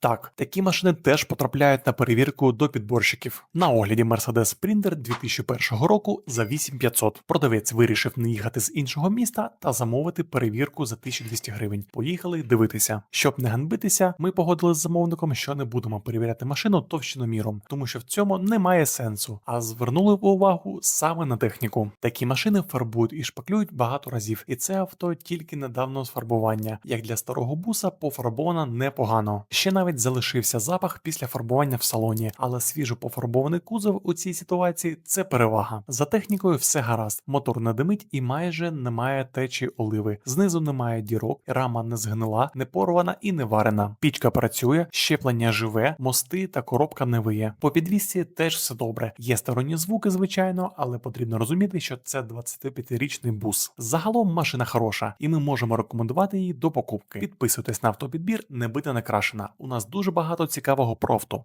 Так, такі машини теж потрапляють на перевірку до підборщиків. На огляді Mercedes Sprinter 2001 року за 8500. Продавець вирішив не їхати з іншого міста та замовити перевірку за 1200 гривень. Поїхали дивитися. Щоб не ганбитися, ми погодили з замовником, що не будемо перевіряти машину товщиноміром, тому що в цьому немає сенсу. А звернули увагу саме на техніку. Такі машини фарбують і шпаклюють багато разів, і це авто тільки недавно з фарбування. Як для старого буса, пофарбовано непогано. Ще навіть залишився запах після фарбування в салоні, але свіжо пофарбований кузов у цій ситуації це перевага. За технікою все гаразд, мотор не димить і майже немає течі оливи. Знизу немає дірок, рама не згнила, не порвана і не варена. Пічка працює, щеплення живе, мости та коробка не виє. По підвісці теж все добре. Є сторонні звуки, звичайно, але потрібно розуміти, що це 25-річний бус. Загалом машина хороша, і ми можемо рекомендувати її до покупки. Підписуйтесь на автопідбір, не бита не крашена. У нас дуже багато цікавого про авто.